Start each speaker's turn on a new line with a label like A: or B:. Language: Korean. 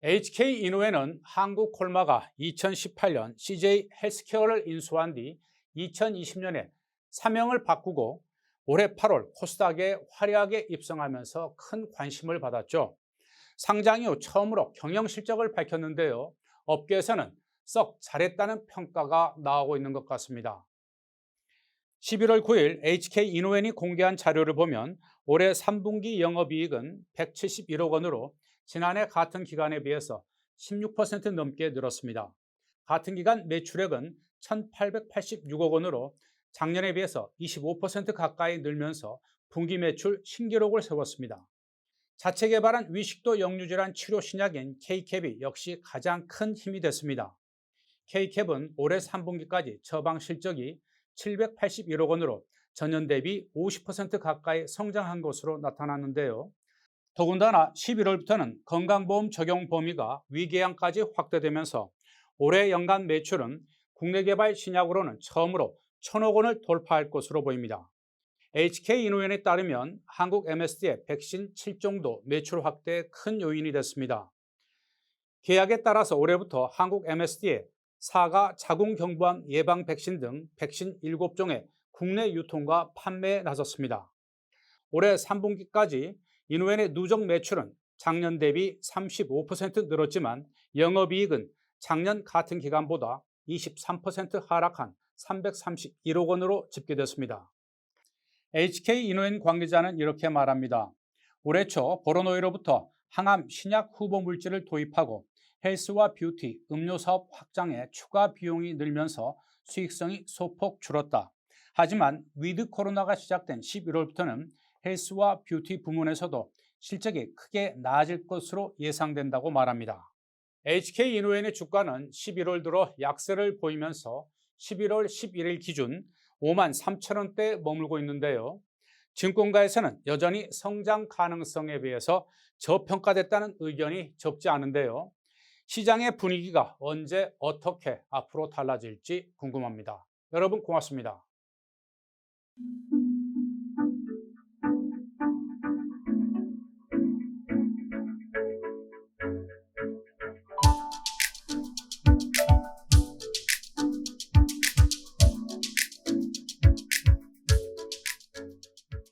A: HK 이노웨는 한국 콜마가 2018년 CJ 헬스케어를 인수한 뒤 2020년에 사명을 바꾸고 올해 8월 코스닥에 화려하게 입성하면서 큰 관심을 받았죠. 상장 이후 처음으로 경영 실적을 밝혔는데요. 업계에서는 썩 잘했다는 평가가 나오고 있는 것 같습니다. 11월 9일 HK 이노웬이 공개한 자료를 보면 올해 3분기 영업이익은 171억 원으로 지난해 같은 기간에 비해서 16% 넘게 늘었습니다. 같은 기간 매출액은 1,886억 원으로 작년에 비해서 25% 가까이 늘면서 분기 매출 신기록을 세웠습니다. 자체 개발한 위식도 역류질환 치료 신약인 K캡이 역시 가장 큰 힘이 됐습니다. K캡은 올해 3분기까지 처방 실적이 781억 원으로 전년 대비 50% 가까이 성장한 것으로 나타났는데요. 더군다나 11월부터는 건강보험 적용 범위가 위궤양까지 확대되면서 올해 연간 매출은 국내 개발 신약으로는 처음으로 천억 원을 돌파할 것으로 보입니다. HK 이노엔에 따르면 한국 MSD의 백신 7종도 매출 확대에 큰 요인이 됐습니다. 계약에 따라서 올해부터 한국 MSD에 사가 자궁경부암 예방 백신 등 백신 7종의 국내 유통과 판매에 나섰습니다. 올해 3분기까지 이노엔의 누적 매출은 작년 대비 35% 늘었지만 영업이익은 작년 같은 기간보다 23% 하락한 331억 원으로 집계됐습니다. HK 이노엔 관계자는 이렇게 말합니다. 올해 초 보로노이로부터 항암 신약 후보 물질을 도입하고 헬스와 뷰티, 음료 사업 확장에 추가 비용이 늘면서 수익성이 소폭 줄었다. 하지만 위드 코로나가 시작된 11월부터는 헬스와 뷰티 부문에서도 실적이 크게 나아질 것으로 예상된다고 말합니다. HK 이노엔의 주가는 11월 들어 약세를 보이면서 11월 11일 기준 5만 3천 원대에 머물고 있는데요. 증권가에서는 여전히 성장 가능성에 비해서 저평가됐다는 의견이 적지 않은데요. 시장의 분위기가 언제 어떻게 앞으로 달라질지 궁금합니다. 여러분 고맙습니다.